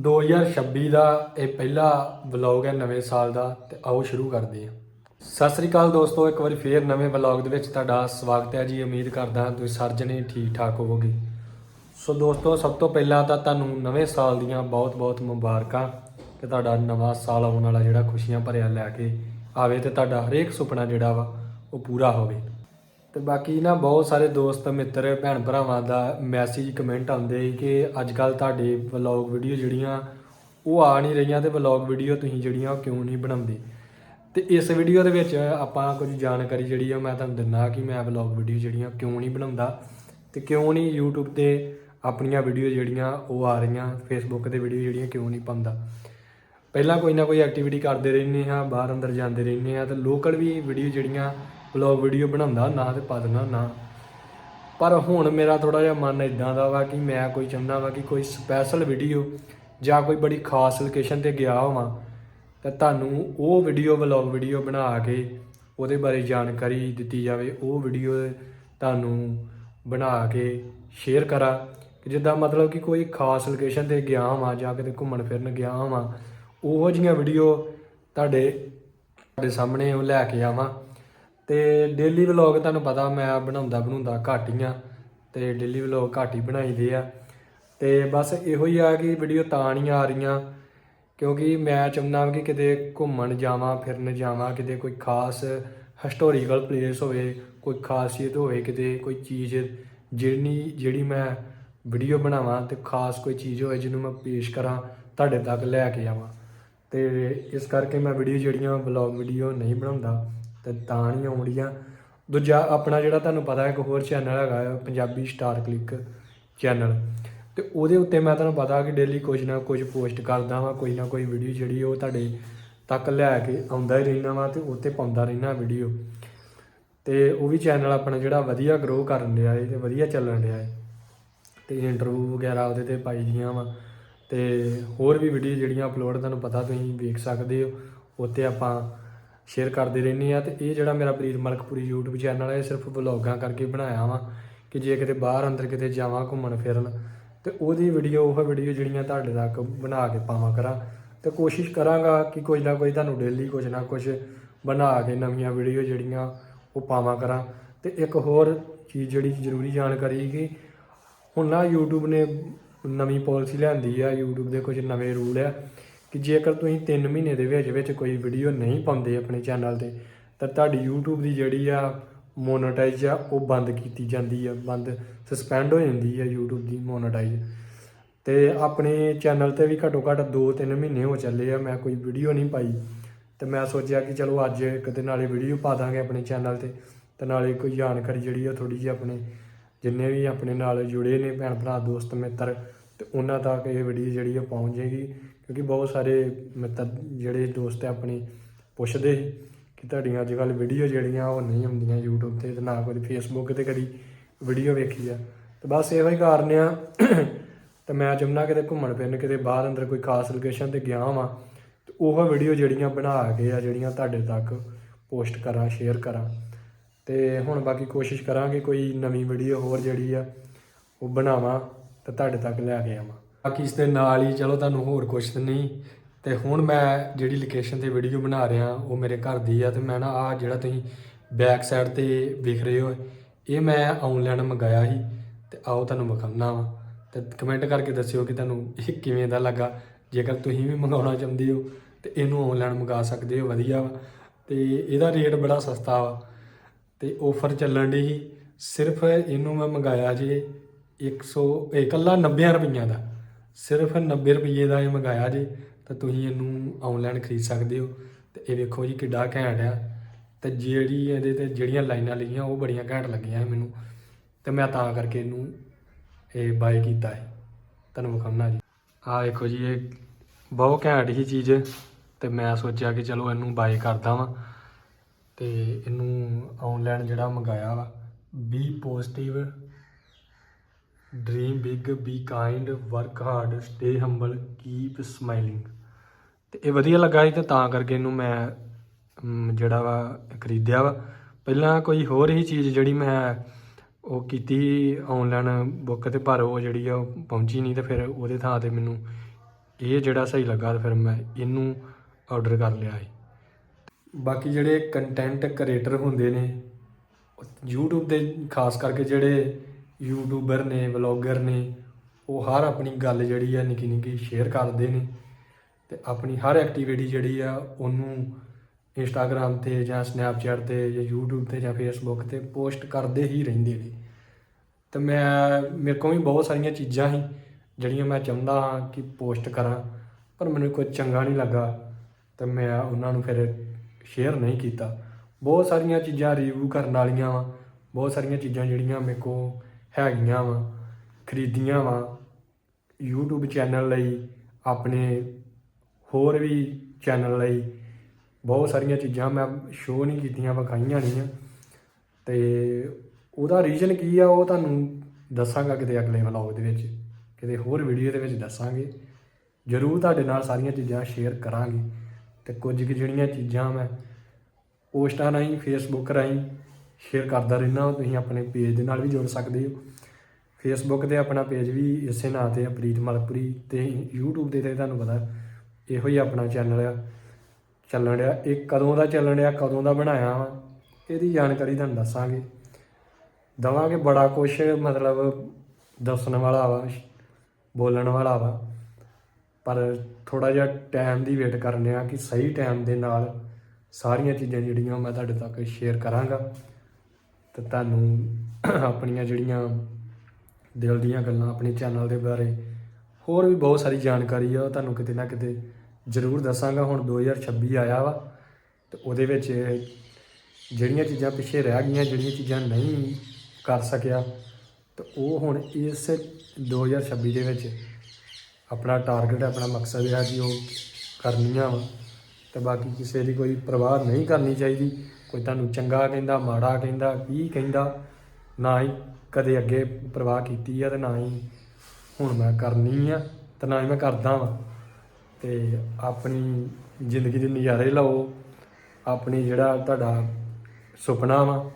2026 ਦਾ ਇਹ ਪਹਿਲਾ ਵਲੌਗ ਹੈ ਨਵੇਂ ਸਾਲ ਦਾ ਤੇ ਆਓ ਸ਼ੁਰੂ ਕਰਦੇ ਹਾਂ। ਸਤਿ ਸ੍ਰੀ ਅਕਾਲ ਦੋਸਤੋ, ਇੱਕ ਵਾਰੀ ਫੇਰ ਨਵੇਂ ਵਲੌਗ ਦੇ ਵਿੱਚ ਤੁਹਾਡਾ ਸਵਾਗਤ ਹੈ ਜੀ। ਉਮੀਦ ਕਰਦਾ ਹਾਂ ਤੁਸੀਂ ਸਾਰੇ ਜਣੇ ਠੀਕ ਠਾਕ ਹੋਵੋਗੇ। ਸੋ ਦੋਸਤੋ, ਸਭ ਤੋਂ ਪਹਿਲਾਂ ਤਾਂ ਤੁਹਾਨੂੰ ਨਵੇਂ ਸਾਲ ਦੀਆਂ ਬਹੁਤ-ਬਹੁਤ ਮੁਬਾਰਕਾਂ ਕਿ ਤੁਹਾਡਾ ਨਵਾਂ ਸਾਲ ਆਉਣ ਵਾਲਾ ਜਿਹੜਾ ਖੁਸ਼ੀਆਂ ਭਰਿਆ ਲੈ ਕੇ ਆਵੇ ਤੇ ਤੁਹਾਡਾ ਹਰੇਕ ਸੁਪਨਾ ਜਿਹੜਾ ਵਾ ਉਹ ਪੂਰਾ ਹੋਵੇ। ਤੇ ਬਾਕੀ ਨਾ ਬਹੁਤ ਸਾਰੇ ਦੋਸਤ, ਮਿੱਤਰ, ਭੈਣ ਭਰਾਵਾਂ ਦਾ ਮੈਸੇਜ ਕਮੈਂਟ ਆਉਂਦੇ ਕਿ ਅੱਜ ਕੱਲ ਤੁਹਾਡੇ ਵਲੌਗ ਵੀਡੀਓ ਜਿਹੜੀਆਂ, ਉਹ ਆ ਨਹੀਂ ਰਹੀਆਂ ਤੇ ਵਲੌਗ ਵੀਡੀਓ ਤੁਸੀਂ ਜਿਹੜੀਆਂ, ਉਹ ਕਿਉਂ ਨਹੀਂ ਬਣਾਉਂਦੇ? ਤੇ ਇਸ ਵੀਡੀਓ ਦੇ ਵਿੱਚ ਆਪਾਂ ਕੁਝ ਜਾਣਕਾਰੀ ਜਿਹੜੀ ਆ, ਮੈਂ ਤੁਹਾਨੂੰ ਦਿੰਦਾ ਕਿ ਮੈਂ ਵਲੌਗ ਵੀਡੀਓ ਜਿਹੜੀਆਂ ਕਿਉਂ ਨਹੀਂ ਬਣਾਉਂਦਾ ਤੇ ਕਿਉਂ ਨਹੀਂ YouTube ਤੇ ਆਪਣੀਆਂ ਵੀਡੀਓ ਜਿਹੜੀਆਂ, ਉਹ ਆ ਰਹੀਆਂ, Facebook ਤੇ ਵੀਡੀਓ ਜਿਹੜੀਆਂ, ਕਿਉਂ ਨਹੀਂ ਪਾਉਂਦਾ? ਪਹਿਲਾਂ ਕੋਈ ਨਾ ਕੋਈ ਐਕਟੀਵਿਟੀ ਕਰਦੇ ਰਹਿੰਦੇ ਹਾਂ, ਬਾਹਰ ਅੰਦਰ ਜਾਂਦੇ ਰਹਿੰਦੇ ਹਾਂ ਤੇ ਲੋਕਲ ਵੀ ਵੀਡੀਓ ਜਿਹੜੀਆਂ ਵਲੌਗ ਵੀਡੀਓ ਬਣਾਉਂਦਾ, ਨਾ ਤੇ ਪਾ ਦਿੰਦਾ, ਨਾ। ਪਰ ਹੁਣ ਮੇਰਾ ਥੋੜਾ ਜਿਹਾ ਮਨ ਇਦਾਂ ਦਾ ਵਾ ਕਿ ਮੈਂ ਕੋਈ ਚਾਹੁੰਦਾ ਵਾ ਕਿ ਕੋਈ ਸਪੈਸ਼ਲ ਵੀਡੀਓ ਜਾਂ ਕੋਈ ਬੜੀ ਖਾਸ ਲੋਕੇਸ਼ਨ ਤੇ ਗਿਆ ਹੋਵਾਂ, ਤਾਂ ਤੁਹਾਨੂੰ ਉਹ ਵੀਡੀਓ ਵਲੌਗ ਵੀਡੀਓ ਬਣਾ ਕੇ ਉਹਦੇ ਬਾਰੇ ਜਾਣਕਾਰੀ ਦਿੱਤੀ ਜਾਵੇ। ਉਹ ਵੀਡੀਓ ਤੁਹਾਨੂੰ ਬਣਾ ਕੇ ਸ਼ੇਅਰ ਕਰਾਂ ਕਿ ਜਿੱਦਾਂ ਮਤਲਬ ਕਿ ਕੋਈ ਖਾਸ ਲੋਕੇਸ਼ਨ ਤੇ ਗਿਆ ਹਾਂ ਜਾਂ ਕਿਤੇ ਘੁੰਮਣ ਫਿਰਨ ਗਿਆ ਹਾਂ ਉਹੋ ਜੀਆਂ ਵੀਡੀਓ ਤੁਹਾਡੇ ਤੁਹਾਡੇ ਸਾਹਮਣੇ ਉਹ ਲੈ ਕੇ ਆਵਾਂ। ਤੇ ਡੇਲੀ ਵਲੌਗ ਤੁਹਾਨੂੰ ਪਤਾ ਮੈਂ ਬਣਾਉਂਦਾ ਬਣਾਉਂਦਾ ਘੱਟ ਹੀ ਆ, ਤੇ ਡੇਲੀ ਵਲੌਗ ਘੱਟ ਹੀ ਬਣਾਈਦੇ ਆ। ਤੇ ਬਸ ਇਹੋ ਹੀ ਆ ਕਿ ਵੀਡੀਓ ਤਾਂ ਨਹੀਂ ਆ ਰਹੀਆਂ, ਕਿਉਂਕਿ ਮੈਂ ਚਾਹੁੰਦਾ ਕਿ ਕਿਤੇ ਘੁੰਮਣ ਜਾਵਾਂ, ਫਿਰਨ ਜਾਵਾਂ, ਕਿਤੇ ਕੋਈ ਖਾਸ ਹਿਸਟੋਰੀਕਲ ਪਲੇਸ ਹੋਵੇ, ਕੋਈ ਖਾਸੀਅਤ ਹੋਵੇ, ਕਿਤੇ ਕੋਈ ਚੀਜ਼ ਜਿਹੜੀ ਜਿਹੜੀ ਮੈਂ ਵੀਡੀਓ ਬਣਾਵਾਂ ਤੇ ਖਾਸ ਕੋਈ ਚੀਜ਼ ਹੋਵੇ ਜਿਹਨੂੰ ਮੈਂ ਪੇਸ਼ ਕਰਾਂ, ਤੁਹਾਡੇ ਤੱਕ ਲੈ ਕੇ ਆਵਾਂ। ਤੇ ਇਸ ਕਰਕੇ ਮੈਂ ਵੀਡੀਓ ਜਿਹੜੀਆਂ ਵਲੌਗ ਵੀਡੀਓ ਨਹੀਂ ਬਣਾਉਂਦਾ। ਤੇ ਤਾਂ ਨਹੀਂ ਆਉਂਦੀਆਂ। ਦੂਜਾ ਆਪਣਾ ਜਿਹੜਾ ਤੁਹਾਨੂੰ ਪਤਾ ਇੱਕ ਹੋਰ ਚੈਨਲ ਹੈਗਾ ਆ, ਪੰਜਾਬੀ ਸਟਾਰ ਕਲਿੱਕ ਚੈਨਲ ਤੇ ਉਹਦੇ ਉੱਤੇ ਮੈਂ ਤੁਹਾਨੂੰ ਪਤਾ ਕਿ ਡੇਲੀ ਕੁਝ ਨਾ ਕੁਝ ਪੋਸਟ ਕਰਦਾ ਵਾਂ ਕੋਈ ਨਾ ਕੋਈ ਵੀਡੀਓ ਜਿਹੜੀ ਉਹ ਤੁਹਾਡੇ ਤੱਕ ਲੈ ਕੇ ਆਉਂਦਾ ਹੀ ਰਹਿਣਾ ਵਾ ਤੇ ਉੱਤੇ ਪਾਉਂਦਾ ਰਹਿਣਾ ਵੀਡੀਓ ਤੇ ਉਹ ਵੀ ਚੈਨਲ ਆਪਣਾ ਜਿਹੜਾ ਵਧੀਆ ਗਰੋ ਕਰਨ ਰਿਹਾ ਹੈ ਤੇ ਵਧੀਆ ਚੱਲਣ ਰਿਹਾ ਹੈ ਤੇ ਇੰਟਰਵਿਊ ਵਗੈਰਾ ਉਹਦੇ ਤੇ ਪਾਈ ਦੀਆਂ ਵਾ। ਤੇ ਹੋਰ ਵੀ ਵੀਡੀਓ ਜਿਹੜੀਆਂ ਅਪਲੋਡ ਤੁਹਾਨੂੰ ਪਤਾ ਤੁਸੀਂ ਵੇਖ ਸਕਦੇ ਹੋ ਉੱਤੇ ਆਪਾਂ ਸ਼ੇਅਰ ਕਰਦੇ ਰਹਿੰਦੇ ਆ ਤੇ ਇਹ ਜਿਹੜਾ ਮੇਰਾ ਪ੍ਰੀਤ ਮਲਕਪੁਰੀ YouTube ਚੈਨਲ ਹੈ ਇਹ ਸਿਰਫ ਵਲੌਗਾਂ ਕਰਕੇ ਬਣਾਇਆ ਵਾ ਕਿ ਜੇ ਕਿਤੇ ਬਾਹਰ ਅੰਦਰ ਕਿਤੇ ਜਾਵਾਂ ਘੁੰਮਣ ਫਿਰਨ ਤੇ ਉਹਦੀ ਵੀਡੀਓ ਉਹ ਵੀਡੀਓ ਜਿਹੜੀਆਂ ਤੁਹਾਡੇ ਤੱਕ ਬਣਾ ਕੇ ਪਾਵਾਂ ਕਰਾਂ ਤੇ ਕੋਸ਼ਿਸ਼ ਕਰਾਂਗਾ ਕਿ ਕੁਝ ਨਾ ਕੁਝ ਤੁਹਾਨੂੰ ਡੇਲੀ ਕੁਝ ਨਾ ਕੁਝ ਬਣਾ ਕੇ ਨਵੀਆਂ ਵੀਡੀਓ ਜਿਹੜੀਆਂ ਉਹ ਪਾਵਾਂ ਕਰਾਂ ਤੇ ਇੱਕ ਹੋਰ ਚੀਜ਼ ਜਿਹੜੀ ਜ਼ਰੂਰੀ ਜਾਣਕਾਰੀ ਕਿ ਹੁਣ ਨਾ YouTube ਨੇ ਨਵੀਂ ਪਾਲਿਸੀ ਲਿਆਂਦੀ ਆ, YouTube ਦੇ ਕੁਝ ਨਵੇਂ ਰੂਲ ਆ ਕਿ ਜੇਕਰ ਤੁਸੀਂ 3 ਮਹੀਨੇ ਦੇ ਵਿੱਚ ਵਿੱਚ ਕੋਈ ਵੀਡੀਓ ਨਹੀਂ ਪਾਉਂਦੇ ਆਪਣੇ ਚੈਨਲ ਤੇ, ਤਾਂ ਤੁਹਾਡੀ YouTube ਦੀ ਜਿਹੜੀ ਆ ਮੋਨੇਟਾਈਜ਼ ਆ, ਉਹ ਬੰਦ ਕੀਤੀ ਜਾਂਦੀ ਆ, ਬੰਦ ਸਸਪੈਂਡ ਹੋ ਜਾਂਦੀ ਆ YouTube ਦੀ ਮੋਨੇਟਾਈਜ਼ ਤੇ ਆਪਣੇ ਚੈਨਲ ਤੇ ਵੀ ਘੱਟੋ ਘੱਟ 2-3 ਮਹੀਨੇ ਹੋ ਚੱਲੇ ਆ, ਮੈਂ ਕੋਈ ਵੀਡੀਓ ਨਹੀਂ ਪਾਈ। ਤੇ ਮੈਂ ਸੋਚਿਆ ਕਿ ਚਲੋ ਅੱਜ ਕਿਤੇ ਨਾਲੇ ਵੀਡੀਓ ਪਾ ਦਾਂਗੇ ਆਪਣੇ ਚੈਨਲ ਤੇ ਤੇ ਨਾਲੇ ਕੋਈ ਜਾਣਕਾਰੀ ਜਿਹੜੀ ਆ ਥੋੜੀ ਜਿਹੀ ਆਪਣੇ ਜਿੰਨੇ ਵੀ ਆਪਣੇ ਨਾਲ ਜੁੜੇ ਨੇ ਭੈਣ ਭਰਾ, ਦੋਸਤ, ਮਿੱਤਰ ਤੇ ਉਹਨਾਂ ਤੱਕ ਇਹ ਵੀਡੀਓ ਜਿਹੜੀ ਆ ਪਹੁੰਚ ਜਾਏਗੀ, ਕਿਉਂਕਿ ਬਹੁਤ ਸਾਰੇ ਮਿੱਤਰ ਜਿਹੜੇ ਦੋਸਤ ਆਪਣੇ ਪੁੱਛਦੇ ਸੀ ਕਿ ਤੁਹਾਡੀਆਂ ਅੱਜ ਕੱਲ੍ਹ ਵੀਡੀਓ ਜਿਹੜੀਆਂ ਉਹ ਨਹੀਂ ਹੁੰਦੀਆਂ YouTube ਤੇ ਤੇ ਨਾ ਕੋਈ Facebook ਤੇ ਕਦੀ ਵੀਡੀਓ ਵੇਖੀ ਆ। ਤੇ ਬਸ ਇਹੋ ਹੀ ਕਾਰਨ ਆ ਤੇ ਮੈਂ ਚਾਹੁੰਦਾ ਕਿਤੇ ਘੁੰਮਣ ਫਿਰਨ ਕਿਤੇ ਬਾਹਰ ਅੰਦਰ ਕੋਈ ਖਾਸ ਲੋਕੇਸ਼ਨ ਤੇ ਗਿਆ ਵਾਂ, ਤੇ ਉਹ ਵੀਡੀਓ ਜਿਹੜੀਆਂ ਬਣਾ ਕੇ ਆ, ਜਿਹੜੀਆਂ ਤੁਹਾਡੇ ਤੱਕ ਪੋਸਟ ਕਰਾਂ ਸ਼ੇਅਰ ਕਰਾਂ। ਤੇ ਹੁਣ ਬਾਕੀ ਕੋਸ਼ਿਸ਼ ਕਰਾਂਗੇ ਕੋਈ ਨਵੀਂ ਵੀਡੀਓ ਹੋਰ ਜਿਹੜੀ ਆ, ਉਹ ਬਣਾਵਾਂ। ਤੇ ਤੁਹਾਡੇ ਤੱਕ ਲੈ ਕੇ ਆਵਾਂ। ਬਾਕੀ ਇਸ ਦੇ ਨਾਲ ਹੀ ਚਲੋ ਤੁਹਾਨੂੰ ਹੋਰ ਕੁਝ ਨਹੀਂ। ਤੇ ਹੁਣ ਮੈਂ ਜਿਹੜੀ ਲੋਕੇਸ਼ਨ ਤੇ ਵੀਡੀਓ ਬਣਾ ਰਿਹਾ, ਉਹ ਮੇਰੇ ਘਰ ਦੀ ਆ ਤੇ ਮੈਂ ਨਾ ਆ ਜਿਹੜਾ ਤੁਸੀਂ ਬੈਕ ਸਾਈਡ ਤੇ ਵੇਖ ਰਹੇ ਹੋ, ਇਹ ਮੈਂ ਆਨਲਾਈਨ ਮੰਗਾਇਆ ਸੀ ਤੇ ਆਓ ਤੁਹਾਨੂੰ ਵਿਖਾਉਣਾ ਵਾ। ਤੇ ਕਮੈਂਟ ਕਰਕੇ ਦੱਸਿਓ ਕਿ ਤੁਹਾਨੂੰ ਇਹ ਕਿਵੇਂ ਦਾ ਲੱਗਾ। ਜੇਕਰ ਤੁਸੀਂ ਵੀ ਮੰਗਾਉਣਾ ਚਾਹੁੰਦੇ ਹੋ ਤੇ ਇਹਨੂੰ ਆਨਲਾਈਨ ਮੰਗਾ ਸਕਦੇ ਹੋ, ਵਧੀਆ ਵਾ। ਤੇ ਇਹਦਾ ਰੇਟ ਬੜਾ ਸਸਤਾ ਵਾ। ਤੇ ਆਫਰ ਚੱਲਣ ਦੀ ਸੀ। ਸਿਰਫ ਇਹਨੂੰ ਮੈਂ ਮੰਗਾਇਆ ਜੀ 100 ਇਹ ਇਕੱਲਾ 90 ਰੁਪਈਆਂ ਦਾ। ਸਿਰਫ 90 ਰੁਪਈਏ ਦਾ ਇਹ ਮੰਗਾਇਆ ਜੀ, ਤਾਂ ਤੁਸੀਂ ਇਹਨੂੰ ਆਨਲਾਈਨ ਖਰੀਦ ਸਕਦੇ ਹੋ। ਤੇ ਇਹ ਵੇਖੋ ਜੀ ਕਿੱਡਾ ਘੈਂਟ ਆ। ਤੇ ਜਿਹੜੀ ਇਹਦੇ ਤੇ ਜਿਹੜੀਆਂ ਲਾਈਨਾਂ ਲਿਖੀਆਂ ਉਹ ਬੜੀਆਂ ਘੈਂਟ ਲੱਗੀਆਂ ਮੈਨੂੰ। ਤੇ ਮੈਂ ਤਾਂ ਕਰਕੇ ਇਹਨੂੰ ਇਹ ਬਾਏ ਕੀਤਾ ਹੈ। ਤੁਹਾਨੂੰ ਵਿਖਾਉਣਾ ਜੀ। ਆਹ ਵੇਖੋ ਜੀ, ਇਹ ਬਹੁਤ ਘੈਂਟ ਹੀ ਚੀਜ਼। ਤੇ ਮੈਂ ਸੋਚਿਆ ਕਿ ਚਲੋ ਇਹਨੂੰ ਬਾਏ ਕਰਦਾ ਵਾਂ। ਤੇ ਇਹਨੂੰ ਆਨਲਾਈਨ ਜਿਹੜਾ ਮੰਗਾਇਆ ਵਾ be positive dream big be kind work hard stay humble keep smiling ਤੇ ਇਹ ਵਧੀਆ ਲੱਗਾ ਸੀ ਤੇ ਤਾਂ ਕਰਕੇ ਇਹਨੂੰ ਮੈਂ ਜਿਹੜਾ ਵਾ, ਖਰੀਦਿਆ ਵਾ। ਪਹਿਲਾਂ ਕੋਈ ਹੋਰ ਹੀ ਚੀਜ਼ ਜਿਹੜੀ ਮੈਂ ਉਹ ਕੀਤੀ ਆਨਲਾਈਨ ਬੁੱਕ ਤੇ, ਪਰ ਉਹ ਜਿਹੜੀ ਆ ਉਹ ਪਹੁੰਚੀ ਨਹੀਂ ਤੇ ਫਿਰ ਉਹਦੇ ਥਾਂ ਤੇ ਮੈਨੂੰ ਇਹ ਜਿਹੜਾ ਸਹੀ ਲੱਗਾ ਤੇ ਫਿਰ ਮੈਂ ਇਹਨੂੰ ਆਰਡਰ ਕਰ ਲਿਆ ਹੈ ਬਾਕੀ ਜਿਹੜੇ ਕੰਟੈਂਟ ਕ੍ਰੀਏਟਰ ਹੁੰਦੇ ਨੇ, ਉਹ YouTube ਦੇ ਖਾਸ ਕਰਕੇ ਜਿਹੜੇ ਯੂਟਿਊਬਰ ਨੇ ਵਲੌਗਰ ਨੇ, ਉਹ ਹਰ ਆਪਣੀ ਗੱਲ ਜਿਹੜੀ ਆ ਨਿੱਕੀ ਨਿੱਕੀ ਸ਼ੇਅਰ ਕਰਦੇ ਨੇ ਤੇ ਆਪਣੀ ਹਰ ਐਕਟੀਵਿਟੀ ਜਿਹੜੀ ਆ ਉਹਨੂੰ ਇੰਸਟਾਗ੍ਰam ਤੇ ਜਾਂ ਸਨੈਪਚੈਟ ਤੇ ਜਾਂ YouTube ਤੇ ਜਾਂ Facebook ਤੇ ਪੋਸਟ ਕਰਦੇ ਹੀ ਰਹਿੰਦੇ ਨੇ। ਤੇ ਮੈਂ, ਮੇਰੇ ਕੋਲ ਵੀ ਬਹੁਤ ਸਾਰੀਆਂ ਚੀਜ਼ਾਂ ਸੀ ਜਿਹੜੀਆਂ ਮੈਂ ਚਾਹੁੰਦਾ ਹਾਂ ਕਿ ਪੋਸਟ ਕਰਾਂ, ਪਰ ਮੈਨੂੰ ਕੋਈ ਚੰਗਾ ਨਹੀਂ ਲੱਗਾ ਤੇ ਮੈਂ ਉਹਨਾਂ ਨੂੰ ਫਿਰ ਸ਼ੇਅਰ ਨਹੀਂ ਕੀਤਾ। ਬਹੁਤ ਸਾਰੀਆਂ ਚੀਜ਼ਾਂ ਰਿਵਿਊ ਕਰਨ ਵਾਲੀਆਂ ਵਾ, ਬਹੁਤ ਸਾਰੀਆਂ ਚੀਜ਼ਾਂ ਜਿਹੜੀਆਂ ਮੇਰੇ ਕੋਲ ਹੈਗੀਆਂ ਵਾ, ਖਰੀਦੀਆਂ ਵਾ। YouTube ਚੈਨਲ ਲਈ, ਆਪਣੇ ਹੋਰ ਵੀ ਚੈਨਲ ਲਈ ਬਹੁਤ ਸਾਰੀਆਂ ਚੀਜ਼ਾਂ ਮੈਂ ਸ਼ੋਅ ਨਹੀਂ ਕੀਤੀਆਂ, ਵਿਖਾਈਆਂ ਨਹੀਂ ਆ ਤੇ ਉਹਦਾ ਰੀਜ਼ਨ ਕੀ ਆ, ਉਹ ਤੁਹਾਨੂੰ ਦੱਸਾਂਗਾ ਕਿਤੇ ਅਗਲੇ ਵਲੌਗ ਦੇ ਵਿੱਚ, ਕਿਤੇ ਹੋਰ ਵੀਡੀਓ ਦੇ ਵਿੱਚ ਦੱਸਾਂਗੇ। ਜ਼ਰੂਰ ਤੁਹਾਡੇ ਨਾਲ ਸਾਰੀਆਂ ਚੀਜ਼ਾਂ ਸ਼ੇਅਰ ਕਰਾਂਗੇ। ਤੇ ਕੁਝ ਕੁ ਜਿਹੜੀਆਂ ਚੀਜ਼ਾਂ ਮੈਂ ਪੋਸਟਾਂ ਰਾਹੀਂ ਫੇਸਬੁੱਕ ਰਾਹੀਂ ਸ਼ੇਅਰ ਕਰਦਾ ਰਹਿਣਾ ਤੁਸੀਂ ਆਪਣੇ ਪੇਜ ਦੇ ਨਾਲ ਵੀ ਜੁੜ ਸਕਦੇ ਹੋ। ਫੇਸਬੁੱਕ ਤੇ ਆਪਣਾ ਪੇਜ ਵੀ ਇਸੇ ਨਾਂ ਤੇ ਆ, ਪ੍ਰੀਤ ਮਲਕਪੁਰੀ, ਤੇ YouTube ਦੇ ਤੇ ਤੁਹਾਨੂੰ ਪਤਾ ਇਹੋ ਹੀ ਆਪਣਾ ਚੈਨਲ ਆ। ਚੱਲਣ ਡਿਆ, ਇਹ ਕਦੋਂ ਦਾ ਚੱਲਣ ਡਿਆ, ਕਦੋਂ ਦਾ ਬਣਾਇਆ ਵਾ, ਇਹਦੀ ਜਾਣਕਾਰੀ ਤੁਹਾਨੂੰ ਦੱਸਾਂਗੇ। ਦਵਾਂਗੇ ਬੜਾ ਕੁਛ, ਮਤਲਬ ਦੱਸਣ ਵਾਲਾ ਵਾ, ਬੋਲਣ ਵਾਲਾ ਵਾ, ਪਰ ਥੋੜਾ ਜਿਹਾ ਟਾਈਮ ਦੀ ਵੇਟ ਕਰਨੇ ਆ ਕਿ ਸਹੀ ਟਾਈਮ ਦੇ ਨਾਲ ਸਾਰੀਆਂ ਚੀਜ਼ਾਂ ਜਿਹੜੀਆਂ ਮੈਂ ਤੁਹਾਡੇ ਤੱਕ ਸ਼ੇਅਰ ਕਰਾਂਗਾ। ਤੇ ਤੁਹਾਨੂੰ ਆਪਣੀਆਂ ਜਿਹੜੀਆਂ ਦਿਲ ਦੀਆਂ ਗੱਲਾਂ ਆਪਣੇ ਚੈਨਲ ਦੇ ਬਾਰੇ ਹੋਰ ਵੀ ਬਹੁਤ ਸਾਰੀ ਜਾਣਕਾਰੀ ਆ, ਉਹ ਤੁਹਾਨੂੰ ਕਿਤੇ ਨਾ ਕਿਤੇ ਜ਼ਰੂਰ ਦੱਸਾਂਗਾ। ਹੁਣ 2026 ਆਇਆ ਵਾ, ਤੇ ਉਹਦੇ ਵਿੱਚ ਜਿਹੜੀਆਂ ਚੀਜ਼ਾਂ ਪਿੱਛੇ ਰਹਿ ਗਈਆਂ, ਜਿਹੜੀਆਂ ਚੀਜ਼ਾਂ ਨਹੀਂ ਕਰ ਸਕਿਆ, ਤੇ ਉਹ ਹੁਣ ਇਸ 2026 ਦੇ ਵਿੱਚ ਆਪਣਾ ਟਾਰਗੇਟ ਆਪਣਾ ਮਕਸਦ ਹੈ ਕਿ ਉਹ ਕਰਨੀਆਂ ਵਾ, ਤੇ ਬਾਕੀ ਕਿਸੇ ਦੀ ਕੋਈ ਪਰਵਾਹ ਨਹੀਂ ਕਰਨੀ ਚਾਹੀਦੀ। ਕੋਈ ਤੁਹਾਨੂੰ ਚੰਗਾ ਕਹਿੰਦਾ, ਮਾੜਾ ਕਹਿੰਦਾ ਕੀ ਕਹਿੰਦਾ, ਨਾ ਹੀ ਕਦੇ ਅੱਗੇ ਪਰਵਾਹ ਕੀਤੀ ਆ ਤੇ ਨਾ ਹੀ ਹੁਣ ਮੈਂ ਕਰਨੀ ਆ ਤੇ ਨਾ ਹੀ ਮੈਂ ਕਰਦਾ ਵਾਂ। ਤੇ ਆਪਣੀ ਜ਼ਿੰਦਗੀ ਦੇ ਨਜ਼ਾਰੇ ਲਓ, ਆਪਣੀ ਜਿਹੜਾ ਤੁਹਾਡਾ ਸੁਪਨਾ ਵਾ,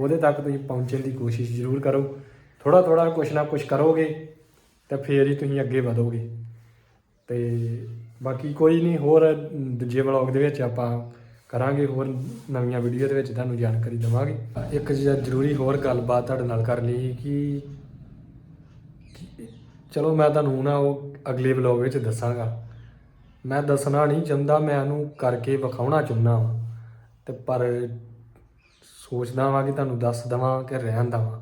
ਉਹਦੇ ਤੱਕ ਤੁਸੀਂ ਪਹੁੰਚਣ ਦੀ ਕੋਸ਼ਿਸ਼ ਜ਼ਰੂਰ ਕਰੋ। ਥੋੜਾ ਥੋੜਾ ਕੁਛ ਨਾ ਕੁਛ ਕਰੋਗੇ ਤਾਂ ਫੇਰ ਹੀ ਤੁਸੀਂ ਅੱਗੇ ਵਧੋਗੇ। ਤੇ ਬਾਕੀ ਕੋਈ ਨਹੀਂ, ਹੋਰ ਦੂਜੇ ਵਲੌਗ ਦੇ ਵਿੱਚ ਆਪਾਂ ਕਰਾਂਗੇ ਹੋਰ ਨਵੀਆਂ ਵੀਡੀਓ ਦੇ ਵਿੱਚ, ਤੁਹਾਨੂੰ ਜਾਣਕਾਰੀ ਦੇਵਾਂਗੇ। ਇੱਕ ਜ਼ਰੂਰੀ ਹੋਰ ਗੱਲਬਾਤ ਤੁਹਾਡੇ ਨਾਲ ਕਰ ਲਈ ਕਿ ਚਲੋ ਮੈਂ ਤੁਹਾਨੂੰ ਨਾ ਉਹ ਅਗਲੇ ਵਲੌਗ ਵਿੱਚ ਦੱਸਾਂਗਾ। ਮੈਂ ਦੱਸਣਾ ਨਹੀਂ ਚਾਹੁੰਦਾ, ਮੈਂ ਉਹਨੂੰ ਕਰਕੇ ਵਿਖਾਉਣਾ ਚਾਹੁੰਦਾ ਵਾਂ। ਤੇ ਪਰ ਸੋਚਦਾ ਵਾਂ ਕਿ ਤੁਹਾਨੂੰ ਦੱਸ ਦਵਾਂ ਕਿ ਰਹਿਣ ਦਵਾਂ।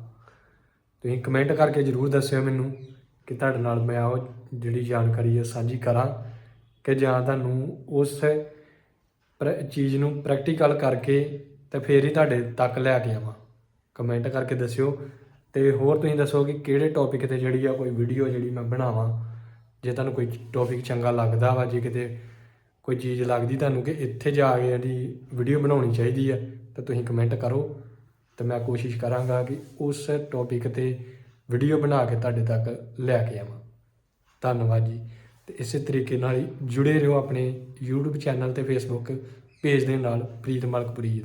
ਤੁਸੀਂ ਕਮੈਂਟ ਕਰਕੇ ਜਰੂਰ ਦੱਸਿਓ ਮੈਨੂੰ ਕਿ ਤੁਹਾਡੇ ਨਾਲ ਮੈਂ ਉਹ ਜਿਹੜੀ ਜਾਣਕਾਰੀ ਹੈ ਸਾਂਝੀ ਕਰਾਂ ਕਿ ਜਾਂ ਤੁਹਾਨੂੰ ਉਸ ਪ੍ਰ- ਚੀਜ਼ ਨੂੰ ਪ੍ਰੈਕਟੀਕਲ ਕਰਕੇ ਤੇ ਫੇਰ ਹੀ ਤੁਹਾਡੇ ਤੱਕ ਲੈ ਕੇ ਆਵਾਂ। ਕਮੈਂਟ ਕਰਕੇ ਦੱਸਿਓ ਤੇ ਹੋਰ ਤੁਸੀਂ ਦੱਸੋ ਕਿ ਕਿਹੜੇ ਟੌਪਿਕ ਤੇ ਜਿਹੜੀ ਆ ਕੋਈ ਵੀਡੀਓ ਜਿਹੜੀ ਮੈਂ ਬਣਾਵਾਂ, ਜੇ ਤੁਹਾਨੂੰ ਕੋਈ ਟੌਪਿਕ ਚੰਗਾ ਲੱਗਦਾ ਵਾ, ਜੇ ਕਿਤੇ ਕੋਈ ਚੀਜ਼ ਲੱਗਦੀ ਤੁਹਾਨੂੰ ਕਿ ਇੱਥੇ ਜਾ ਕੇ ਇਹਦੀ ਵੀਡੀਓ ਬਣਾਉਣੀ ਚਾਹੀਦੀ ਆ, ਤਾਂ ਤੁਸੀਂ ਕਮੈਂਟ ਕਰੋ ਤੇ ਮੈਂ ਕੋਸ਼ਿਸ਼ ਕਰਾਂਗਾ ਕਿ ਉਸ ਟੌਪਿਕ ਤੇ ਵੀਡੀਓ ਬਣਾ ਕੇ ਤੁਹਾਡੇ ਤੱਕ ਲੈ ਕੇ ਆਵਾਂ। ਧੰਨਵਾਦ ਜੀ। ਤੇ ਇਸੇ ਤਰੀਕੇ ਨਾਲ ਹੀ ਜੁੜੇ ਰਹੋ ਆਪਣੇ YouTube ਚੈਨਲ ਤੇ Facebook ਭੇਜ ਦੇ ਨਾਲ ਪ੍ਰੀਤ ਮਲਕਪੁਰੀ ਜੀ